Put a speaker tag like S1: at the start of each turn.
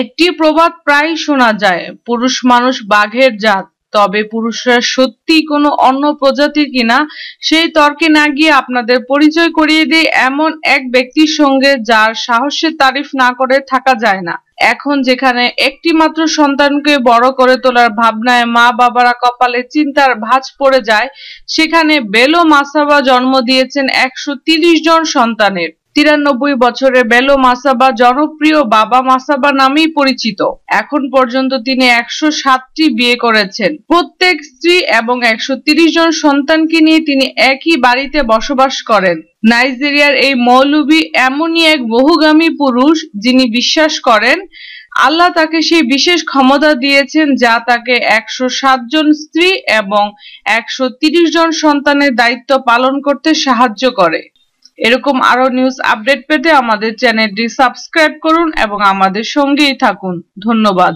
S1: একটি প্রবাদ প্রায় শোনা যায়, পুরুষ মানুষ বাঘের জাত, তবে পুরুষরা সত্যি কোনো অন্য প্রজাতির কিনা সেই তর্কে না গিয়ে আপনাদের পরিচয় করিয়ে দিই, এমন এক ব্যক্তির সঙ্গে যার সাহসের তারিফ না করে থাকা যায় না। এখন যেখানে একটি মাত্র সন্তানকে বড় করে তোলার ভাবনায় মা বাবারা কপালে চিন্তার ভাঁজ পড়ে যায়, সেখানে বেলো মাসাবা জন্ম দিয়েছেন একশো জন সন্তানের। তিরানব্বই বছরে বেলো মাসাবা জনপ্রিয় বাবা মাসাবা নামেই পরিচিত। এখন পর্যন্ত তিনি একশো সাতটি বিয়ে করেছেন। প্রত্যেক স্ত্রী এবং একশো তিরিশ জন সন্তানকে নিয়ে তিনি একই বাড়িতে বসবাস করেন। নাইজেরিয়ার এই মৌলবী এমনই এক বহুগামী পুরুষ যিনি বিশ্বাস করেন, আল্লাহ তাকে সেই বিশেষ ক্ষমতা দিয়েছেন যা তাকে একশো জন স্ত্রী এবং একশো জন সন্তানের দায়িত্ব পালন করতে সাহায্য করে। এরকম আরও নিউজ আপডেট পেতে আমাদের চ্যানেলটি সাবস্ক্রাইব করুন এবং আমাদের সঙ্গেই থাকুন। ধন্যবাদ।